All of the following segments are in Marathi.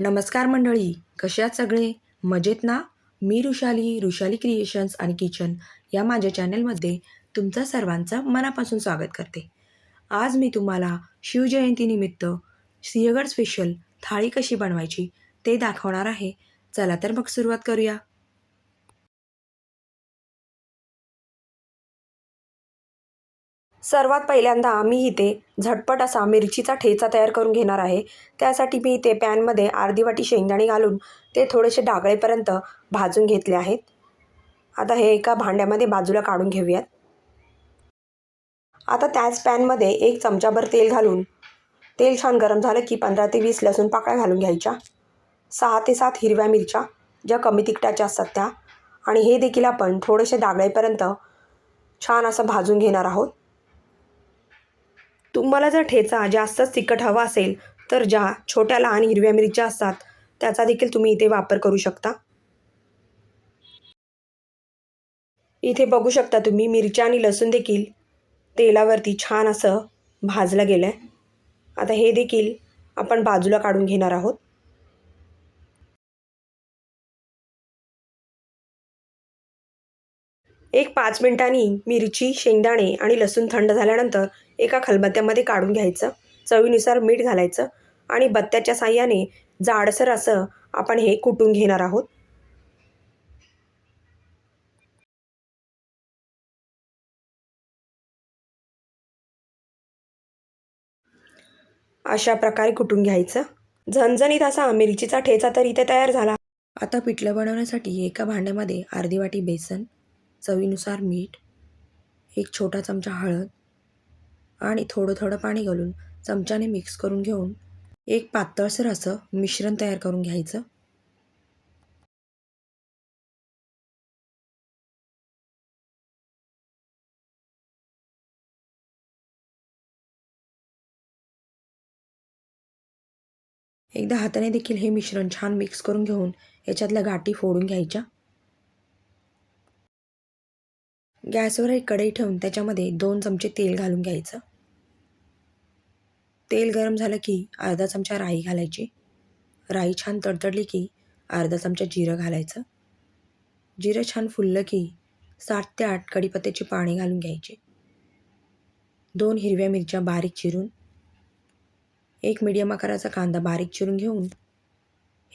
नमस्कार मंडळी कसे आहात सगळे? मजेत ना? मी ऋषाली ऋषाली क्रिएशन्स आणि किचन या माझ्या चॅनलमध्ये तुमचा सर्वांचं मनापासून स्वागत करते. आज मी तुम्हाला शिवजयंतीनिमित्त सिंहगड स्पेशल थाळी कशी बनवायची ते दाखवणार आहे. चला तर मग सुरुवात करूया. सर्वात पहिल्यांदा आम्ही इथे झटपट असा मिरचीचा ठेचा तयार करून घेणार आहे. त्यासाठी मी इथे पॅनमध्ये अर्धी वाटी शेंगदाणे घालून ते थोडेसे डागळेपर्यंत भाजून घेतले आहेत. आता हे एका भांड्यामध्ये बाजूला काढून घेऊयात. आता त्याच पॅनमध्ये एक चमचाभर तेल घालून तेल छान गरम झालं की पंधरा ते वीस लसूण पाकळ्या घालून घ्यायच्या. सहा ते सात हिरव्या मिरच्या ज्या कमी तिखटाच्या असतात त्या. आणि हे देखील आपण थोडेसे डागळेपर्यंत छान असं भाजून घेणार आहोत. तुम्हाला जर ठेचा जास्तच तिखट हवा असेल तर ज्या छोट्या लहान हिरव्या मिरच्या असतात. त्याचा देखील तुम्ही इथे वापर करू शकता. इथे बघू शकता तुम्ही मिरच्या आणि लसूण देखील तेलावरती छान असं भाजलं गेलं आहे आता हे देखील आपण बाजूला काढून घेणार आहोत. एक पाच मिनिटांनी मिरची शेंगदाणे आणि लसूण थंड झाल्यानंतर एका खलबत्त्यामध्ये काढून घ्यायचं. चवीनुसार मीठ घालायचं आणि बत्त्याच्या साह्याने जाडसर असं आपण हे कुटून घेणार आहोत. अशा प्रकारे कुटून घ्यायचं. झणझणीत असा मिरचीचा ठेचा तर इथे तयार झाला. आता पिठलं बनवण्यासाठी एका भांड्यामध्ये अर्धी वाटी बेसन चवीनुसार मीठ एक छोटा चमचा हळद आणि थोडं थोडं पाणी घालून चमच्याने मिक्स करून घेऊन एक पातळसर असं मिश्रण तयार करून घ्यायचं. एकदा हाताने देखील हे मिश्रण छान मिक्स करून घेऊन याच्यातल्या गाठी फोडून घ्यायच्या. गॅसवर एक कढई ठेवून त्याच्यामध्ये दोन चमचे तेल घालून घ्यायचं. तेल गरम झालं की अर्धा चमचा राई घालायची. राई छान तडतडली की अर्धा चमचा जिरं घालायचं. जिरं छान फुललं की सात ते आठ कढीपत्त्याची पाणी घालून घ्यायची. दोन हिरव्या मिरच्या बारीक चिरून एक मीडियम आकाराचा कांदा बारीक चिरून घेऊन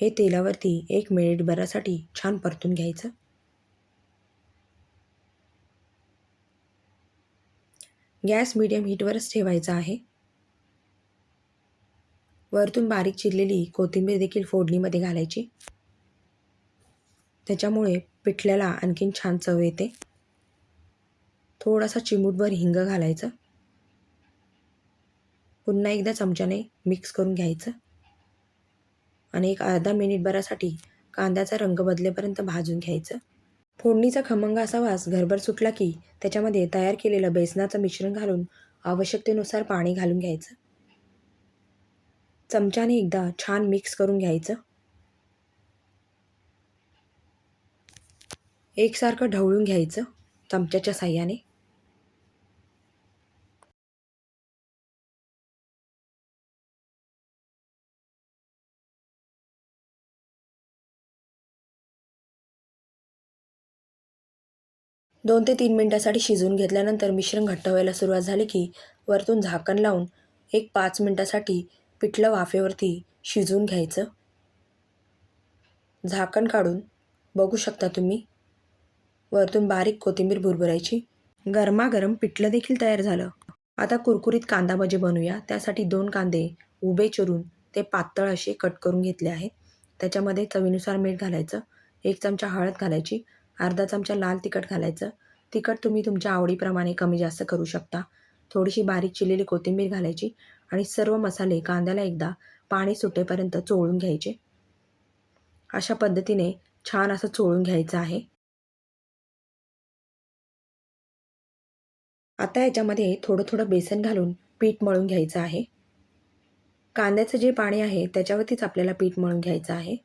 हे तेलावरती एक मिनिटभरासाठी छान परतून घ्यायचं. गॅस मीडियम हीटवरच ठेवायचा आहे. वरतून बारीक चिरलेली कोथिंबीर देखील फोडणीमध्ये घालायची. त्याच्यामुळे पिठल्याला आणखीन छान चव येते. थोडासा चिमूटभर हिंग घालायचं. पुन्हा एकदा चमच्याने मिक्स करून घ्यायचं. आणि एक अर्धा मिनिटभरासाठी कांद्याचा रंग बदलेपर्यंत भाजून घ्यायचं. फोडणीचा खमंग असा वास घरभर सुटला की त्याच्यामध्ये तयार केलेलं बेसनाचं मिश्रण घालून आवश्यकतेनुसार पाणी घालून घ्यायचं. चमच्याने एकदा छान मिक्स करून घ्यायचं. एकसारखं ढवळून घ्यायचं चमच्याच्या साह्याने. दोन ते तीन मिनटासाठी शिजवून घेतल्यानंतर मिश्रण घट्ट व्हायला सुरुवात झाली की वरतून झाकण लावून एक पाच मिनटासाठी पिठलं वाफेवरती शिजवून घ्यायचं. झाकण काढून बघू शकता तुम्ही. वरतून बारीक कोथिंबीर भुरभुरायची. गरमागरम पिठलं देखील तयार झालं. आता कुरकुरीत कांदा भजी बनवूया. त्यासाठी दोन कांदे उभे चिरून ते पातळ असे कट करून घेतले आहेत. त्याच्यामध्ये चवीनुसार मीठ घालायचं. एक चमचा हळद घालायची. अर्धा चमचा लाल तिखट घालायचं. तिखट तुम्ही तुमच्या आवडीप्रमाणे कमी जास्त करू शकता. थोडीशी बारीक चिरलेली कोथिंबीर घालायची आणि सर्व मसाले कांद्याला एकदा पाणी सुटेपर्यंत चोळून घ्यायचे. अशा पद्धतीने छान असं चोळून घ्यायचं आहे. आता याच्यामध्ये थोडं थोडं बेसन घालून पीठ मळून घ्यायचं आहे. कांद्याचं जे पाणी आहे त्याच्यावरतीच आपल्याला पीठ मळून घ्यायचं आहे.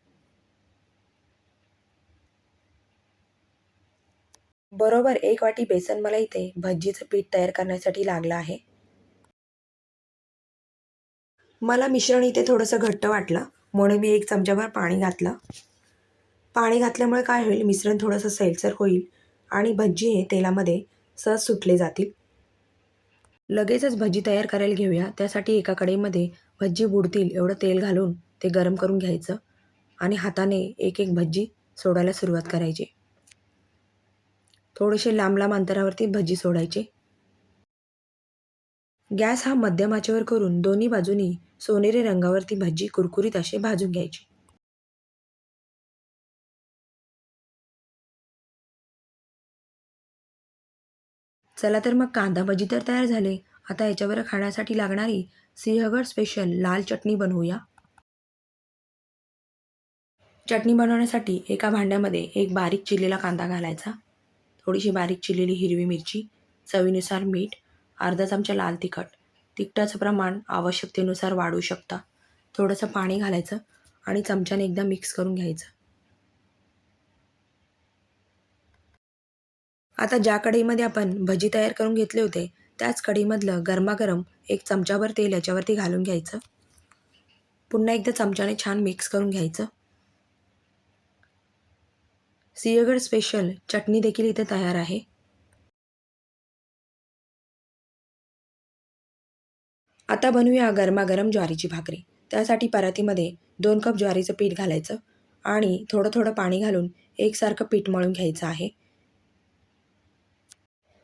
बरोबर एक वाटी बेसन मला इथे भज्जीचं पीठ तयार करण्यासाठी लागलं आहे. मला मिश्रण इथे थोडंसं घट्ट वाटलं म्हणून मी एक चमच्याभर पाणी घातलं. पाणी घातल्यामुळे काय होईल मिश्रण थोडंसं सैलसर होईल आणि भजी हे तेलामध्ये सहज सुटले जातील. लगेचच भजी तयार करायला घेऊया त्यासाठी एका कडेमध्ये भज्जी बुडतील एवढं तेल घालून ते गरम करून घ्यायचं आणि हाताने एक एक भज्जी सोडायला सुरुवात करायची. थोडेसे लांब लांब अंतरावरती भजी सोडायचे. गॅस हा मध्यम आचेवर करून दोन्ही बाजूनी सोनेरी रंगावरती भजी कुरकुरीत असे भाजून घ्यायची. चला तर मग कांदा भजी तर तयार झाले. आता याच्यावर खाण्यासाठी लागणारी सिंहगड स्पेशल लाल चटणी बनवूया. चटणी बनवण्यासाठी एका भांड्यामध्ये एक बारीक चिरलेला कांदा घालायचा. थोडीशी बारीक चिरलेली हिरवी मिरची चवीनुसार मीठ अर्धा चमचा लाल तिखट तिखटाचं प्रमाण आवश्यकतेनुसार वाढवू शकता. थोडंसं पाणी घालायचं आणि चमच्याने एकदा मिक्स करून घ्यायचं. आता ज्या कढईमध्ये आपण भजी तयार करून घेतले होते त्याच कढईमधलं गरमागरम एक चमचाभर तेल याच्यावरती घालून घ्यायचं. पुन्हा एकदा चमच्याने छान मिक्स करून घ्यायचं. सिंहगड स्पेशल चटणी देखील इथे तयार आहे. आता बनवूया गरमागरम ज्वारीची भाकरी. त्यासाठी परातीमध्ये दोन कप ज्वारीचं पीठ घालायचं आणि थोडं थोडं पाणी घालून एकसारखं पीठ मळून घ्यायचं आहे.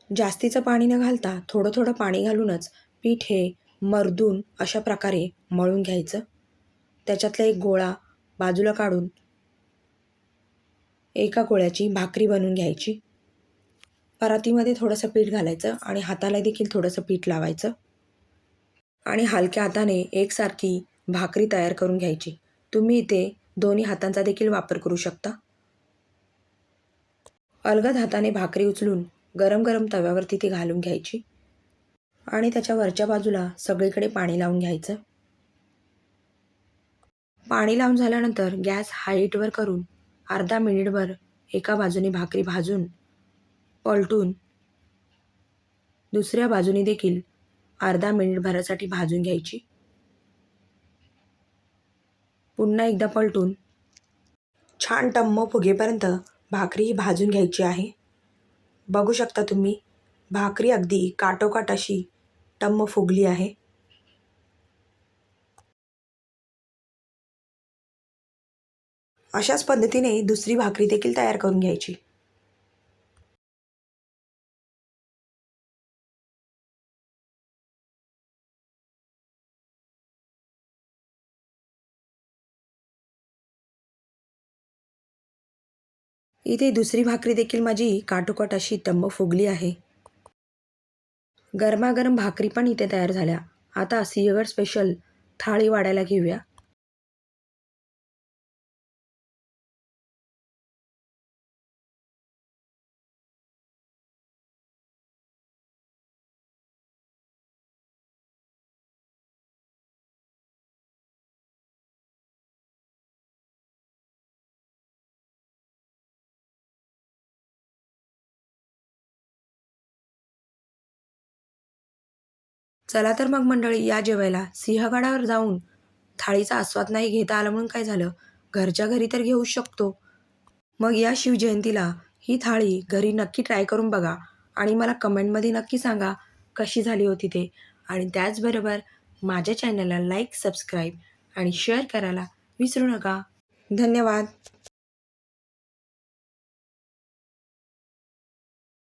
जास्तीचं पाणी न घालता थोडं थोडं पाणी घालूनच पीठ हे मर्दून अशा प्रकारे मळून घ्यायचं. त्याच्यातला एक गोळा बाजूला काढून एका गोळ्याची भाकरी बनवून घ्यायची. परातीमध्ये थोडंसं पीठ घालायचं आणि हाताला देखील थोडंसं पीठ लावायचं. आणि हलक्या हाताने एकसारखी भाकरी तयार करून घ्यायची. तुम्ही इथे दोन्ही हातांचा देखील वापर करू शकता. अलगद हाताने भाकरी उचलून गरम गरम तव्यावरती ती घालून घ्यायची. आणि त्याच्या वरच्या बाजूला सगळीकडे पाणी लावून घ्यायचं. पाणी लावून झाल्यानंतर गॅस हाईटवर करून अर्धा मिनिटभर एका बाजूने भाकरी भाजून पलटून दुसऱ्या बाजूने देखील अर्धा मिनिटभरासाठी भाजून घ्यायची. पुन्हा एकदा पलटून छान टम्म फुगेपर्यंत भाकरी ही भाजून घ्यायची आहे. बघू शकता तुम्ही भाकरी अगदी काटोकाट अशी टम्म फुगली आहे. अशाच पद्धतीने दुसरी भाकरी देखील तयार करून घ्यायची. इथे दुसरी भाकरी देखील माझी काटोकाट अशी तंब फुगली आहे. गरमागरम भाकरी पण इथे तयार झाल्या. आता सिंहगड स्पेशल थाळी वाढायला घेऊया. चला तर मग मंडळी या जेवायला. सिंहगडावर जाऊन थाळीचा आस्वाद नाही घेता आला म्हणून काय झालं? घरच्या घरी तर घेऊ शकतो. मग या शिवजयंतीला ही थाळी घरी नक्की ट्राय करून बघा आणि मला कमेंटमध्ये नक्की सांगा कशी झाली होती ते. आणि त्याचबरोबर माझ्या चॅनलला लाईक सबस्क्राईब आणि शेअर करायला विसरू नका. धन्यवाद.